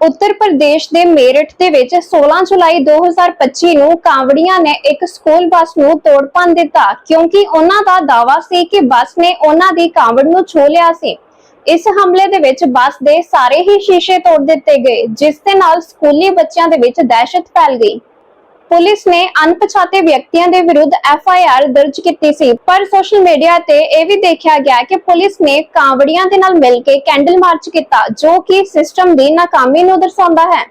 ਉੱਤਰ ਪ੍ਰਦੇਸ਼ ਦੇ ਮੇਰਠ ਦੇ ਵਿੱਚ 16 ਜੁਲਾਈ 2025 ਨੂੰ ਕਾਂਵੜੀਆਂ ਨੇ ਇੱਕ ਸਕੂਲ ਬੱਸ ਨੂੰ ਤੋੜ ਤੋੜਪੰਨ ਦਿੱਤਾ, ਕਿਉਂਕਿ ਉਹਨਾਂ ਦਾ ਦਾਅਵਾ ਸੀ ਕਿ ਬੱਸ ਨੇ ਉਹਨਾਂ ਦੀ ਕਾਂਵੜ ਨੂੰ ਛੂ ਲਿਆ ਸੀ। ਇਸ ਹਮਲੇ ਦੇ ਵਿੱਚ ਬੱਸ ਦੇ ਸਾਰੇ ਹੀ ਸ਼ੀਸ਼ੇ ਤੋੜ ਦਿੱਤੇ ਗਏ, ਜਿਸ ਦੇ ਨਾਲ ਸਕੂਲੀ ਬੱਚਿਆਂ ਦੇ ਵਿੱਚ ਦਹਿਸ਼ਤ ਫੈਲ ਗਈ। ਪੁਲਿਸ ਨੇ ਅਣਪਛਾਤੇ ਵਿਅਕਤੀਆਂ ਦੇ ਵਿਰੁੱਧ ਐਫ ਆਈ ਆਰ ਦਰਜ ਕੀਤੀ ਸੀ। ਪਰ ਸੋਸ਼ਲ ਮੀਡੀਆ ਤੇ ਇਹ ਵੀ ਦੇਖਿਆ ਗਿਆ ਕਿ ਪੁਲਿਸ ਨੇ ਕਾਂਵੜੀਆਂ ਦੇ ਨਾਲ ਮਿਲ ਕੇ ਕੈਂਡਲ ਮਾਰਚ ਕੀਤਾ, ਜੋ ਕਿ ਸਿਸਟਮ ਦੀ ਨਾਕਾਮੀ ਨੂੰ ਦਰਸਾਉਂਦਾ ਹੈ।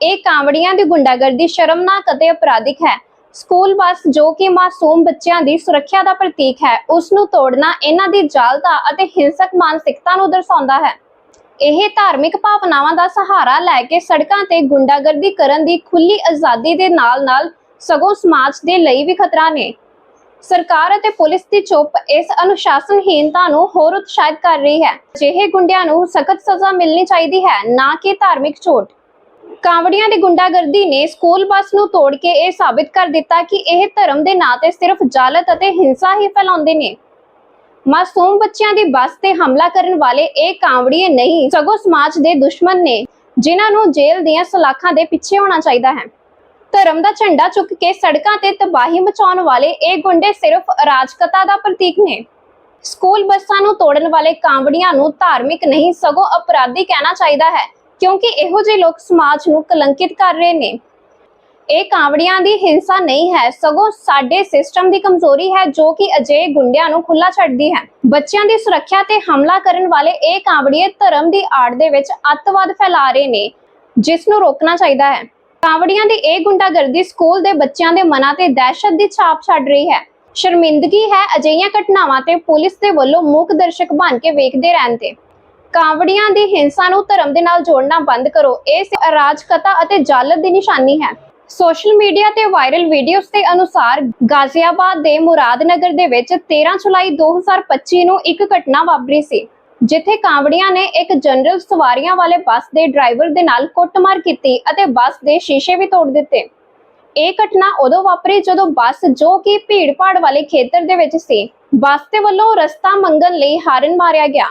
ਇਹ ਕਾਂਵੜੀਆਂ ਦੀ ਗੁੰਡਾਗਰਦੀ ਸ਼ਰਮਨਾਕ ਅਤੇ ਅਪਰਾਧਿਕ ਹੈ। ਸਕੂਲ ਬੱਸ, ਜੋ ਕਿ ਮਾਸੂਮ ਬੱਚਿਆਂ ਦੀ ਸੁਰੱਖਿਆ ਦਾ ਪ੍ਰਤੀਕ ਹੈ, ਉਸ ਨੂੰ ਤੋੜਨਾ ਇਹਨਾਂ ਦੀ ਜਾਲਤਾ ਅਤੇ ਹਿੰਸਕ ਮਾਨਸਿਕਤਾ ਨੂੰ ਦਰਸਾਉਂਦਾ ਹੈ। ਇਹ ਧਾਰਮਿਕ ਭਾਵਨਾਵਾਂ ਦਾ ਸਹਾਰਾ ਲੈ ਕੇ ਸੜਕਾਂ ਤੇ ਗੁੰਡਾਗਰਦੀ ਕਰਨ ਦੀ ਖੁੱਲੀ ਆਜ਼ਾਦੀ ਦੇ ਨਾਲ-ਨਾਲ ਸਗੋਂ ਸਮਾਜ ਦੇ ਲਈ ਵੀ ਖਤਰਾ ਨੇ। ਸਰਕਾਰ ਅਤੇ ਪੁਲਿਸ ਦੀ ਚੁੱਪ ਇਸ ਅਨੁਸ਼ਾਸਨਹੀਨਤਾ ਨੂੰ ਹੋਰ ਉਤਸ਼ਾਹਿਤ ਕਰ ਰਹੀ ਹੈ। ਅਜਿਹੇ ਗੁੰਡਿਆਂ ਨੂੰ ਸਖਤ ਸਜ਼ਾ ਮਿਲਣੀ ਚਾਹੀਦੀ ਹੈ, ਨਾ ਕਿ ਧਾਰਮਿਕ ਚੋਟ ਕਾਂਵੜੀਆਂ ਦੀ ਗੁੰਡਾਗਰਦੀ ਨੇ ਸਕੂਲ ਬੱਸ ਨੂੰ ਤੋੜ ਕੇ ਇਹ ਸਾਬਿਤ ਕਰ ਦਿੱਤਾ ਕਿ ਇਹ ਧਰਮ ਦੇ ਨਾਂ ਤੇ ਸਿਰਫ ਜਾਲਤ ਅਤੇ ਹਿੰਸਾ ਹੀ ਫੈਲਾਉਂਦੇ ਨੇ। ਮਾਸੂਮ ਬੱਚਿਆਂ ਦੀ ਬੱਸ ਤੇ ਹਮਲਾ ਕਰਨ ਵਾਲੇ ਇਹ ਕਾਂਵੜੀਏ ਨਹੀਂ, ਸਗੋਂ ਸਮਾਜ ਦੇ ਦੁਸ਼ਮਣ ਨੇ, ਜਿਨ੍ਹਾਂ ਨੂੰ ਜੇਲ੍ਹ ਦੀਆਂ ਸਲਾਖਾਂ ਦੇ ਪਿੱਛੇ ਹੋਣਾ ਚਾਹੀਦਾ ਹੈ। ਧਰਮ ਦਾ ਝੰਡਾ ਚੁੱਕ ਕੇ ਸੜਕਾਂ ਤੇ ਤਬਾਹੀ ਮਚਾਉਣ ਵਾਲੇ ਇਹ ਗੁੰਡੇ ਸਿਰਫ ਅਰਾਜਕਤਾ ਦਾ ਪ੍ਰਤੀਕ ਨੇ। ਸਕੂਲ ਬੱਸਾਂ ਨੂੰ ਤੋੜਨ ਵਾਲੇ ਕਾਂਵੜੀਆਂ ਨੂੰ ਧਾਰਮਿਕ ਨਹੀਂ, ਸਗੋਂ ਅਪਰਾਧੀ ਕਹਿਣਾ ਚਾਹੀਦਾ ਹੈ, ਕਿਉਂਕਿ ਇਹੋ ਜਿਹੇ ਲੋਕ ਸਮਾਜ ਨੂੰ ਕਲੰਕਿਤ ਕਰ ਰਹੇ ਨੇ। ਇਹ ਕਾਂਵੜੀਆਂ ਦੀ ਹਿੰਸਾ ਨਹੀਂ ਹੈ, ਸਗੋਂ ਸਾਡੇ ਸਿਸਟਮ ਦੀ ਕਮਜ਼ੋਰੀ ਹੈ ਜੋ ਕਿ ਅਜੇ ਗੁੰਡਿਆਂ ਨੂੰ ਖੁੱਲਾ ਛੱਡਦੀ ਹੈ। ਬੱਚਿਆਂ ਦੀ ਸੁਰੱਖਿਆ ਤੇ ਹਮਲਾ ਕਰਨ ਵਾਲੇ ਇਹ ਕਾਂਵੜੀਏ ਧਰਮ ਦੀ ਆੜ ਦੇ ਵਿੱਚ ਅੱਤਵਾਦ ਫੈਲਾ ਰਹੇ ਨੇ, ਜਿਸ ਨੂੰ ਰੋਕਣਾ ਚਾਹੀਦਾ ਹੈ। ਕਾਂਵੜੀਆਂ ਦੀ ਇਹ ਗੁੰਡਾਗਰਦੀ ਸਕੂਲ ਦੇ ਬੱਚਿਆਂ ਦੇ ਮਨਾਂ ਤੇ ਦਹਿਸ਼ਤ ਦੀ ਛਾਪ ਛੱਡ ਰਹੀ ਹੈ। ਸ਼ਰਮਿੰਦਗੀ ਹੈ ਅਜਿਹੀਆਂ ਘਟਨਾਵਾਂ ਤੇ ਪੁਲਿਸ ਦੇ ਵੱਲੋਂ ਮੁੱਖ ਦਰਸ਼ਕ ਬਣ ਕੇ ਵੇਖਦੇ ਰਹਿਣ ਤੇ। ਕਾਂਵੜੀਆਂ ਦੀ ਹਿੰਸਾ ਨੂੰ ਧਰਮ ਦੇ ਨਾਲ ਜੋੜਨਾ ਬੰਦ ਕਰੋ, ਇਹ ਅਰਾਜਕਤਾ ਅਤੇ ਜਾਲਤ ਦੀ ਨਿਸ਼ਾਨੀ ਹੈ। ਸੋਸ਼ਲ ਮੀਡੀਆ ਤੇ ਵਾਇਰਲ ਵੀਡੀਓਜ਼ ਦੇ ਅਨੁਸਾਰ ਗਾਜ਼ੀਆਬਾਦ ਦੇ ਮੁਰਾਦਨਗਰ ਦੇ ਵਿੱਚ 13 ਜੁਲਾਈ 2025 ਨੂੰ ਇੱਕ ਘਟਨਾ ਵਾਪਰੀ ਸੀ, ਜਿੱਥੇ ਕਾਂਵੜੀਆਂ ਨੇ ਇੱਕ ਜਨਰਲ ਸਵਾਰੀਆਂ ਵਾਲੇ ਬੱਸ ਦੇ ਡਰਾਈਵਰ ਦੇ ਨਾਲ ਕੁੱਟਮਾਰ ਕੀਤੀ ਅਤੇ ਬੱਸ ਦੇ ਸ਼ੀਸ਼ੇ ਵੀ ਤੋੜ ਦਿੱਤੇ। ਇਹ ਘਟਨਾ ਉਦੋਂ ਵਾਪਰੀ ਜਦੋਂ ਬੱਸ ਜੋ ਕਿ ਭੀੜ-ਭਾੜ ਵਾਲੇ ਖੇਤਰ ਦੇ ਵਿੱਚ ਸੀ, ਬੱਸ ਦੇ ਵੱਲੋਂ ਰਸਤਾ ਮੰਗਣ ਲਈ ਹਾਰਨ ਮਾਰਿਆ ਗਿਆ।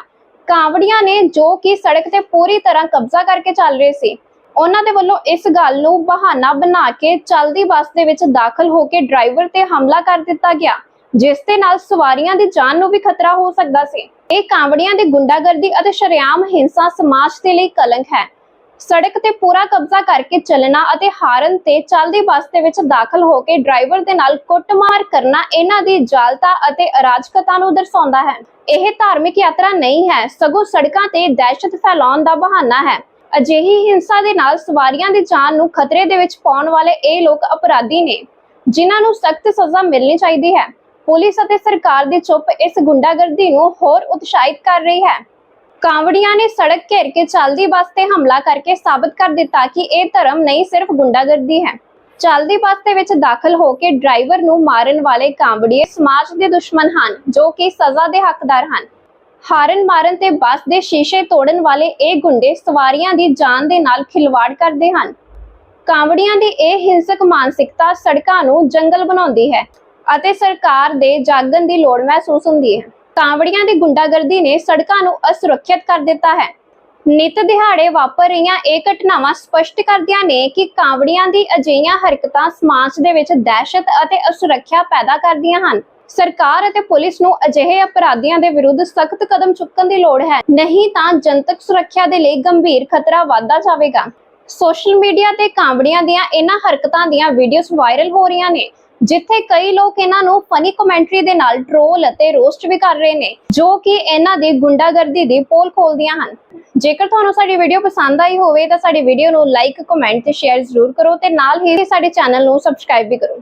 ਕਾਂਵੜੀਆਂ ਨੇ ਜੋ ਕਿ ਸੜਕ ਤੇ ਪੂਰੀ ਤਰ੍ਹਾਂ ਕਬਜ਼ਾ ਕਰਕੇ ਚੱਲ ਰਹੇ ਸੀ ਉਹਨਾਂ ਦੇ ਵੱਲੋਂ ਇਸ ਗੱਲ ਨੂੰ ਬਹਾਨਾ ਬਣਾ ਕੇ ਚੱਲਦੀ ਬੱਸ ਦੇ ਵਿੱਚ ਦਾਖਲ ਹੋ ਕੇ ਡਰਾਈਵਰ ਤੇ ਹਮਲਾ ਕਰ ਦਿੱਤਾ ਗਿਆ, ਜਿਸ ਦੇ ਨਾਲ ਸਵਾਰੀਆਂ ਦੀ ਜਾਨ ਨੂੰ ਵੀ ਖਤਰਾ ਹੋ ਸਕਦਾ ਸੀ। ਇਹ ਕਾਂਵੜੀਆਂ ਦੀ ਗੁੰਡਾਗਰਦੀ ਅਤੇ ਸ਼ਰੇਆਮ ਹਿੰਸਾ ਸਮਾਜ ਦੇ ਲਈ ਕਲੰਕ ਹੈ। ਸੜਕ ਤੇ ਪੂਰਾ ਕਬਜ਼ਾ ਕਰਕੇ ਚੱਲਣਾ ਅਤੇ ਹਾਰਨ ਤੇ ਚੱਲਦੀ ਬੱਸ ਦੇ ਵਿੱਚ ਦਾਖਲ ਹੋ ਕੇ ਡਰਾਈਵਰ ਦੇ ਨਾਲ ਕੁੱਟਮਾਰ ਕਰਨਾ ਇਹਨਾਂ ਦੀ ਜਾਲਤਾ ਅਤੇ ਅਰਾਜਕਤਾ ਨੂੰ ਦਰਸਾਉਂਦਾ ਹੈ। ਇਹ ਧਾਰਮਿਕ ਯਾਤਰਾ ਨਹੀਂ ਹੈ, ਸਗੋਂ ਸੜਕਾਂ ਤੇ ਦਹਿਸ਼ਤ ਫੈਲਾਉਣ ਦਾ ਬਹਾਨਾ ਹੈ। ਅਜਿਹੀ ਹਿੰਸਾ ਦੇ ਨਾਲ ਸਵਾਰੀਆਂ ਦੀ ਜਾਨ ਨੂੰ ਖਤਰੇ ਦੇ ਵਿੱਚ ਪਾਉਣ ਵਾਲੇ ਇਹ ਲੋਕ ਅਪਰਾਧੀ ਨੇ, ਜਿਨ੍ਹਾਂ ਨੂੰ ਸਖਤ ਸਜ਼ਾ ਮਿਲਣੀ ਚਾਹੀਦੀ ਹੈ। ਪੁਲਿਸ ਅਤੇ ਸਰਕਾਰ ਦੀ ਚੁੱਪ ਇਸ ਗੁੰਡਾਗਰਦੀ ਨੂੰ ਹੋਰ ਉਤਸ਼ਾਹਿਤ ਕਰ ਰਹੀ ਹੈ। ਕਾਂਵੜੀਆਂ ਨੇ ਸੜਕ ਘੇਰ ਕੇ ਚੱਲਦੀ ਬੱਸ ਤੇ ਹਮਲਾ ਕਰਕੇ ਸਾਬਤ ਕਰ ਦਿੱਤਾ ਕਿ ਇਹ ਧਰਮ ਨਹੀਂ ਸਿਰਫ ਗੁੰਡਾਗਰਦੀ ਹੈ। ਚੱਲਦੀ ਬੱਸ ਦੇ ਵਿੱਚ ਦਾਖਲ ਹੋ ਕੇ ਡਰਾਈਵਰ ਨੂੰ ਮਾਰਨ ਵਾਲੇ ਕਾਂਵੜੀਏ ਸਮਾਜ ਦੇ ਦੁਸ਼ਮਣ ਹਨ, ਜੋ ਕਿ ਸਜ਼ਾ ਦੇ ਹੱਕਦਾਰ ਹਨ। ਹਾਰਨ ਮਾਰਨ ਤੇ ਬੱਸ ਦੇ ਸ਼ੀਸ਼ੇ ਤੋੜਨ ਵਾਲੇ ਇਹ ਗੁੰਡੇ ਸਵਾਰੀਆਂ ਦੀ ਜਾਨ ਦੇ ਨਾਲ ਖਿਲਵਾੜ ਕਰਦੇ ਹਨ। ਕਾਂਵੜੀਆਂ ਦੀ ਇਹ ਹਿੰਸਕ ਮਾਨਸਿਕਤਾ ਸੜਕਾਂ ਨੂੰ ਜੰਗਲ ਬਣਾਉਂਦੀ ਹੈ ਅਤੇ ਸਰਕਾਰ ਦੇ ਜਾਗਣ ਦੀ ਲੋੜ ਮਹਿਸੂਸ ਹੁੰਦੀ ਹੈ। ਕਾਂਵੜੀਆਂ ਦੀ ਗੁੰਡਾਗਰਦੀ ਨੇ ਸੜਕਾਂ ਨੂੰ ਅਸੁਰੱਖਿਅਤ ਕਰ ਦਿੱਤਾ ਹੈ। ਨਿਤ ਦਿਹਾੜੇ ਵਾਪਰ ਰਹੀਆਂ ਇਹ ਘਟਨਾਵਾਂ ਸਪਸ਼ਟ ਕਰਦੀਆਂ ਨੇ ਕਿ ਕਾਂਵੜੀਆਂ ਦੀ ਅਜਿਹੀਆਂ ਹਰਕਤਾਂ ਸਮਾਜ ਦੇ ਵਿੱਚ ਦਹਿਸ਼ਤ ਅਤੇ ਅਸੁਰੱਖਿਆ ਪੈਦਾ ਕਰਦੀਆਂ ਹਨ। ਸਰਕਾਰ ਅਤੇ ਪੁਲਿਸ ਨੂੰ ਅਜਿਹੇ ਅਪਰਾਧੀਆਂ ਦੇ ਵਿਰੁੱਧ ਸਖਤ ਕਦਮ ਚੁੱਕਣ ਦੀ ਲੋੜ ਹੈ। ਨਹੀਂ ਤਾਂ ਜਨਤਕ ਸੁਰੱਖਿਆ ਦੇ ਲਈ ਗੰਭੀਰ ਖਤਰਾ ਵਧਦਾ ਜਾਵੇਗਾ। ਸੋਸ਼ਲ ਮੀਡੀਆ ਤੇ ਕਾਂਵੜੀਆਂ ਦੀਆਂ ਇਹਨਾਂ ਹਰਕਤਾਂ ਦੀਆਂ ਵੀਡੀਓਜ਼ ਵਾਇਰਲ ਹੋ ਰਹੀਆਂ ਨੇ, ਜਿੱਥੇ ਕਈ ਲੋਕ ਇਹਨਾਂ ਨੂੰ ਫਨੀ ਕਮੈਂਟਰੀ ਦੇ ਨਾਲ ਟ੍ਰੋਲ ਅਤੇ ਰੋਸਟ ਵੀ ਕਰ ਰਹੇ ਨੇ, ਜੋ ਕਿ ਇਹਨਾਂ ਦੀ ਗੁੰਡਾਗਰਦੀ ਦੀ ਪੋਲ ਖੋਲਦੀਆਂ ਹਨ। ਜੇਕਰ ਤੁਹਾਨੂੰ ਸਾਡੀ ਵੀਡੀਓ ਪਸੰਦ ਆਈ ਹੋਵੇ ਤਾਂ ਸਾਡੀ ਵੀਡੀਓ ਨੂੰ ਲਾਈਕ ਕਮੈਂਟ ਤੇ ਸ਼ੇਅਰ ਜ਼ਰੂਰ ਕਰੋ ਤੇ ਨਾਲ ਹੀ ਸਾਡੇ ਚੈਨਲ ਨੂੰ ਸਬਸਕ੍ਰਾਈਬ ਵੀ ਕਰੋ।